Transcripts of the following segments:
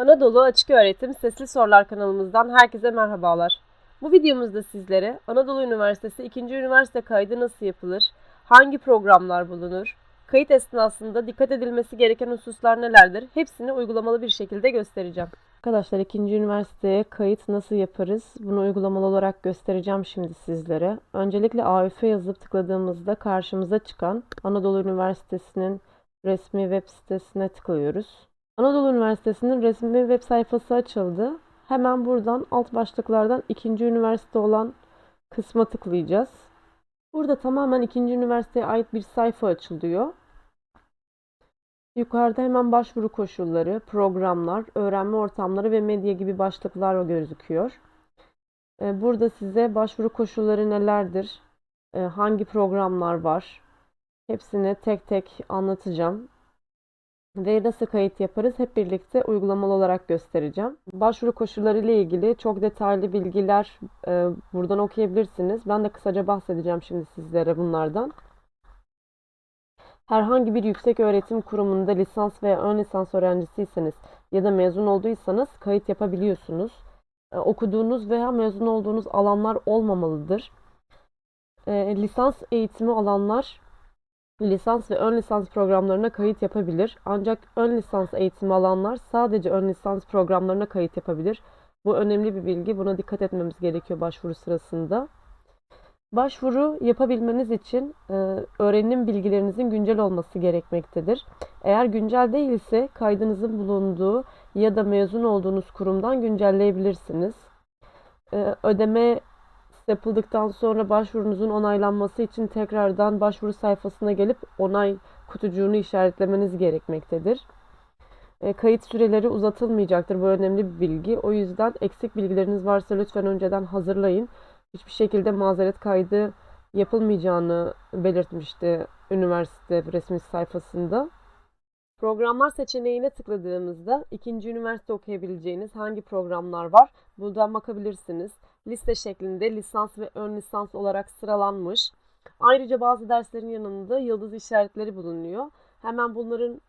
Anadolu Açık Öğretim Sesli Sorular kanalımızdan herkese merhabalar. Bu videomuzda sizlere Anadolu Üniversitesi 2. üniversite kaydı nasıl yapılır, hangi programlar bulunur, kayıt esnasında dikkat edilmesi gereken hususlar nelerdir hepsini uygulamalı bir şekilde göstereceğim. Arkadaşlar 2. üniversiteye kayıt nasıl yaparız bunu uygulamalı olarak göstereceğim şimdi sizlere. Öncelikle AÜF yazıp tıkladığımızda karşımıza çıkan Anadolu Üniversitesi'nin resmi web sitesine tıklıyoruz. Anadolu Üniversitesi'nin resmi web sayfası açıldı. Hemen buradan alt başlıklardan ikinci üniversite olan kısma tıklayacağız. Burada tamamen ikinci üniversiteye ait bir sayfa açılıyor. Yukarıda hemen başvuru koşulları, programlar, öğrenme ortamları ve medya gibi başlıklar gözüküyor. Ee, Burada size başvuru koşulları nelerdir, e, hangi programlar var, hepsini tek tek anlatacağım ve nasıl kayıt yaparız hep birlikte uygulamalı olarak göstereceğim. Başvuru koşulları ile ilgili çok detaylı bilgiler e, buradan okuyabilirsiniz. Ben de kısaca bahsedeceğim şimdi sizlere bunlardan. Herhangi bir yüksek öğretim kurumunda lisans veya ön lisans öğrencisiyseniz ya da mezun olduysanız kayıt yapabiliyorsunuz. E, okuduğunuz veya mezun olduğunuz alanlar olmamalıdır. E, lisans eğitimi alanlar lisans ve ön lisans programlarına kayıt yapabilir. Ancak ön lisans eğitimi alanlar sadece ön lisans programlarına kayıt yapabilir. Bu önemli bir bilgi. Buna dikkat etmemiz gerekiyor başvuru sırasında. Başvuru yapabilmeniz için e, öğrenim bilgilerinizin güncel olması gerekmektedir. Eğer güncel değilse kaydınızın bulunduğu ya da mezun olduğunuz kurumdan güncelleyebilirsiniz. E, ödeme yapıldıktan sonra başvurunuzun onaylanması için tekrardan başvuru sayfasına gelip onay kutucuğunu işaretlemeniz gerekmektedir. E, kayıt süreleri uzatılmayacaktır. Bu önemli bir bilgi. O yüzden eksik bilgileriniz varsa lütfen önceden hazırlayın. Hiçbir şekilde mazeret kaydı yapılmayacağını belirtmişti üniversite resmi sayfasında. Programlar seçeneğine tıkladığımızda ikinci üniversite okuyabileceğiniz hangi programlar var buradan bakabilirsiniz. Liste şeklinde lisans ve ön lisans olarak sıralanmış. Ayrıca bazı derslerin yanında yıldız işaretleri bulunuyor. Hemen bunların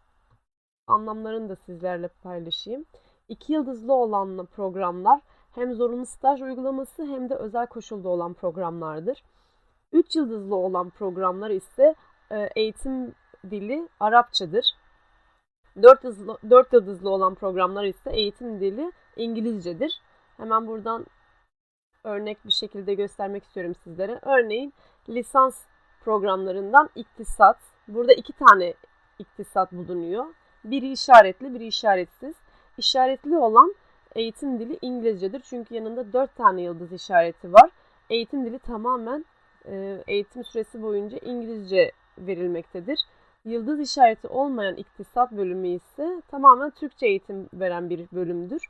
anlamlarını da sizlerle paylaşayım. İki yıldızlı olan programlar hem zorunlu staj uygulaması hem de özel koşulda olan programlardır. Üç yıldızlı olan programlar ise e, eğitim dili Arapçadır. Dört yıldızlı, dört yıldızlı olan programlar ise eğitim dili İngilizcedir. Hemen buradan örnek bir şekilde göstermek istiyorum sizlere. Örneğin lisans programlarından iktisat. Burada iki tane iktisat bulunuyor. Biri işaretli, biri işaretsiz. İşaretli olan eğitim dili İngilizcedir. Çünkü yanında dört tane yıldız işareti var. Eğitim dili tamamen e, eğitim süresi boyunca İngilizce verilmektedir. Yıldız işareti olmayan iktisat bölümü ise tamamen Türkçe eğitim veren bir bölümdür.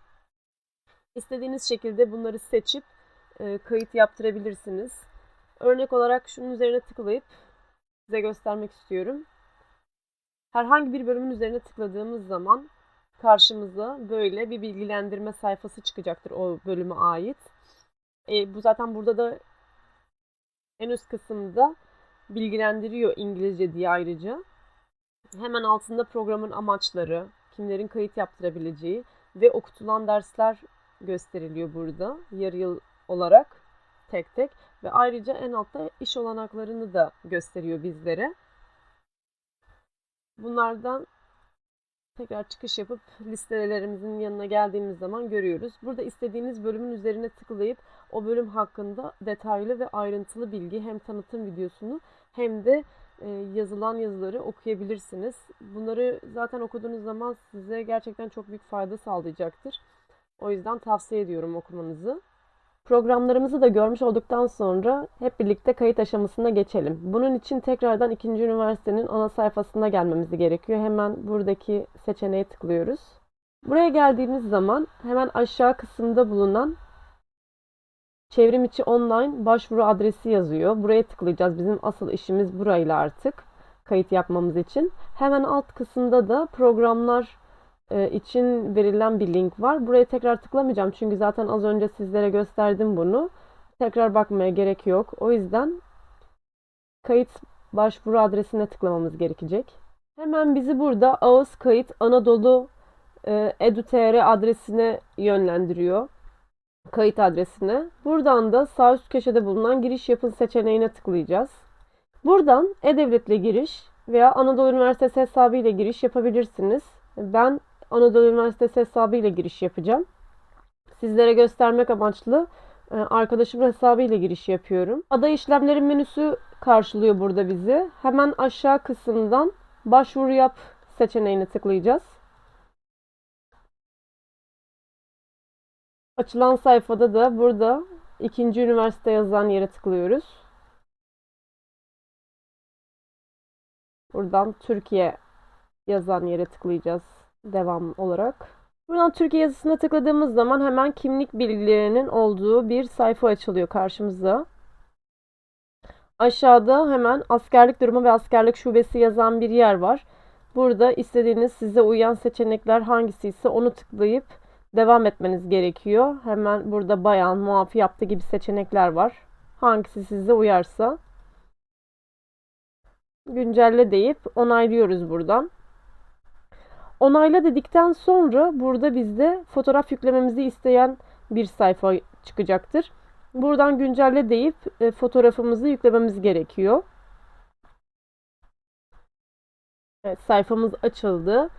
İstediğiniz şekilde bunları seçip e, kayıt yaptırabilirsiniz. Örnek olarak şunun üzerine tıklayıp size göstermek istiyorum. Herhangi bir bölümün üzerine tıkladığımız zaman karşımıza böyle bir bilgilendirme sayfası çıkacaktır o bölüme ait. E, bu zaten burada da en üst kısımda bilgilendiriyor İngilizce diye ayrıca. Hemen altında programın amaçları, kimlerin kayıt yaptırabileceği ve okutulan dersler gösteriliyor burada yarı yıl olarak tek tek ve ayrıca en altta iş olanaklarını da gösteriyor bizlere. Bunlardan tekrar çıkış yapıp listelerimizin yanına geldiğimiz zaman görüyoruz. Burada istediğiniz bölümün üzerine tıklayıp o bölüm hakkında detaylı ve ayrıntılı bilgi hem tanıtım videosunu hem de e, yazılan yazıları okuyabilirsiniz. Bunları zaten okuduğunuz zaman size gerçekten çok büyük fayda sağlayacaktır. O yüzden tavsiye ediyorum okumanızı. Programlarımızı da görmüş olduktan sonra hep birlikte kayıt aşamasına geçelim. Bunun için tekrardan ikinci üniversitenin ana sayfasına gelmemiz gerekiyor. Hemen buradaki seçeneğe tıklıyoruz. Buraya geldiğimiz zaman hemen aşağı kısımda bulunan çevrim içi online başvuru adresi yazıyor. Buraya tıklayacağız. Bizim asıl işimiz burayla artık kayıt yapmamız için. Hemen alt kısımda da programlar için verilen bir link var. Buraya tekrar tıklamayacağım çünkü zaten az önce sizlere gösterdim bunu. Tekrar bakmaya gerek yok. O yüzden kayıt başvuru adresine tıklamamız gerekecek. Hemen bizi burada Ağız Kayıt Anadolu e, edu.tr adresine yönlendiriyor. Kayıt adresine. Buradan da sağ üst köşede bulunan giriş yapın seçeneğine tıklayacağız. Buradan E-Devlet'le giriş veya Anadolu Üniversitesi hesabı ile giriş yapabilirsiniz. Ben Anadolu Üniversitesi hesabı ile giriş yapacağım. Sizlere göstermek amaçlı e, arkadaşımın hesabı ile giriş yapıyorum. Aday işlemlerin menüsü karşılıyor burada bizi. Hemen aşağı kısımdan başvuru yap seçeneğine tıklayacağız. Açılan sayfada da burada ikinci üniversite yazan yere tıklıyoruz. Buradan Türkiye yazan yere tıklayacağız devam olarak. Buradan Türkiye yazısına tıkladığımız zaman hemen kimlik bilgilerinin olduğu bir sayfa açılıyor karşımıza. Aşağıda hemen askerlik durumu ve askerlik şubesi yazan bir yer var. Burada istediğiniz size uyan seçenekler hangisi ise onu tıklayıp devam etmeniz gerekiyor. Hemen burada bayan, muafi yaptı gibi seçenekler var. Hangisi size uyarsa güncelle deyip onaylıyoruz buradan. Onayla dedikten sonra burada bizde fotoğraf yüklememizi isteyen bir sayfa çıkacaktır. Buradan güncelle deyip e, fotoğrafımızı yüklememiz gerekiyor. Evet, sayfamız açıldı.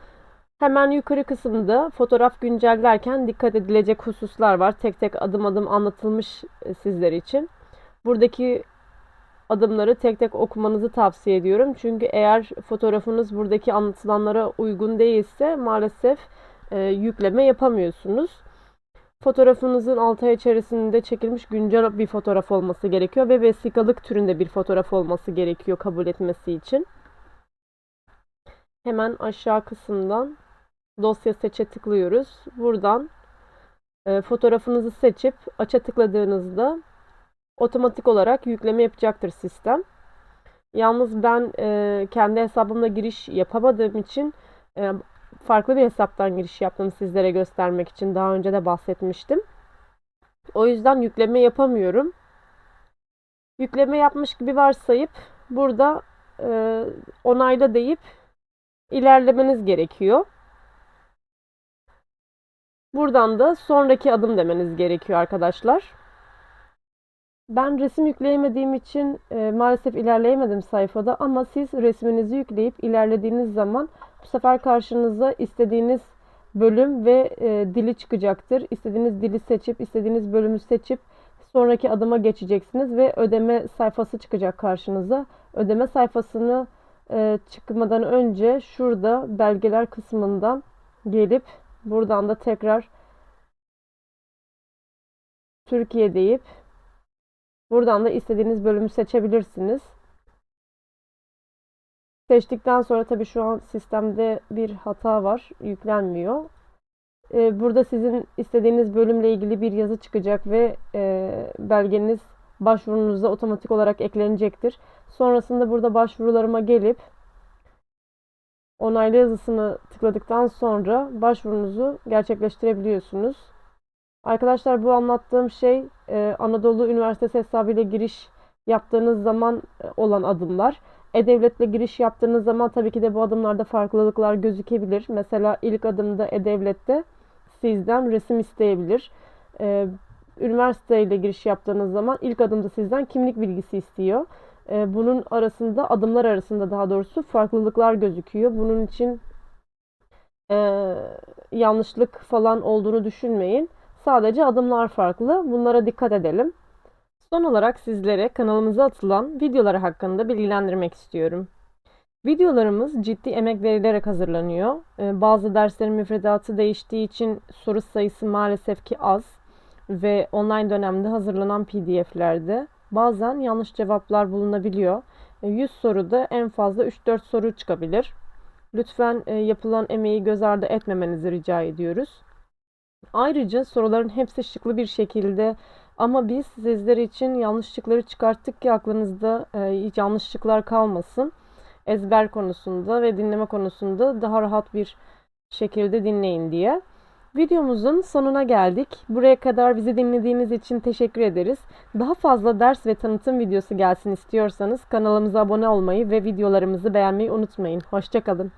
Hemen yukarı kısımda fotoğraf güncellerken dikkat edilecek hususlar var. Tek tek adım adım anlatılmış e, sizler için. Buradaki adımları tek tek okumanızı tavsiye ediyorum. Çünkü eğer fotoğrafınız buradaki anlatılanlara uygun değilse maalesef e, yükleme yapamıyorsunuz. Fotoğrafınızın 6 ay içerisinde çekilmiş güncel bir fotoğraf olması gerekiyor ve vesikalık türünde bir fotoğraf olması gerekiyor kabul etmesi için. Hemen aşağı kısımdan dosya seçe tıklıyoruz. Buradan e, fotoğrafınızı seçip aça tıkladığınızda otomatik olarak yükleme yapacaktır sistem. Yalnız ben e, kendi hesabımla giriş yapamadığım için e, farklı bir hesaptan giriş yaptım sizlere göstermek için. Daha önce de bahsetmiştim. O yüzden yükleme yapamıyorum. Yükleme yapmış gibi varsayıp burada e, onayla deyip ilerlemeniz gerekiyor. Buradan da sonraki adım demeniz gerekiyor arkadaşlar. Ben resim yükleyemediğim için e, maalesef ilerleyemedim sayfada ama siz resminizi yükleyip ilerlediğiniz zaman bu sefer karşınıza istediğiniz bölüm ve e, dili çıkacaktır. İstediğiniz dili seçip istediğiniz bölümü seçip sonraki adıma geçeceksiniz ve ödeme sayfası çıkacak karşınıza. Ödeme sayfasını e, çıkmadan önce şurada belgeler kısmından gelip buradan da tekrar Türkiye deyip Buradan da istediğiniz bölümü seçebilirsiniz. Seçtikten sonra tabii şu an sistemde bir hata var. Yüklenmiyor. Ee, burada sizin istediğiniz bölümle ilgili bir yazı çıkacak ve e, belgeniz başvurunuza otomatik olarak eklenecektir. Sonrasında burada başvurularıma gelip onaylı yazısını tıkladıktan sonra başvurunuzu gerçekleştirebiliyorsunuz. Arkadaşlar bu anlattığım şey e, Anadolu Üniversitesi hesabıyla giriş yaptığınız zaman e, olan adımlar. E-Devlet'le giriş yaptığınız zaman tabii ki de bu adımlarda farklılıklar gözükebilir. Mesela ilk adımda E-Devlet'te sizden resim isteyebilir. E, üniversite ile giriş yaptığınız zaman ilk adımda sizden kimlik bilgisi istiyor. E, bunun arasında adımlar arasında daha doğrusu farklılıklar gözüküyor. Bunun için e, yanlışlık falan olduğunu düşünmeyin. Sadece adımlar farklı. Bunlara dikkat edelim. Son olarak sizlere kanalımıza atılan videoları hakkında bilgilendirmek istiyorum. Videolarımız ciddi emek verilerek hazırlanıyor. Ee, bazı derslerin müfredatı değiştiği için soru sayısı maalesef ki az ve online dönemde hazırlanan PDF'lerde bazen yanlış cevaplar bulunabiliyor. 100 ee, soruda en fazla 3-4 soru çıkabilir. Lütfen e, yapılan emeği göz ardı etmemenizi rica ediyoruz. Ayrıca soruların hepsi şıklı bir şekilde ama biz sizler için yanlışlıkları çıkarttık ki aklınızda e, hiç yanlışlıklar kalmasın. Ezber konusunda ve dinleme konusunda daha rahat bir şekilde dinleyin diye. Videomuzun sonuna geldik. Buraya kadar bizi dinlediğiniz için teşekkür ederiz. Daha fazla ders ve tanıtım videosu gelsin istiyorsanız kanalımıza abone olmayı ve videolarımızı beğenmeyi unutmayın. Hoşçakalın.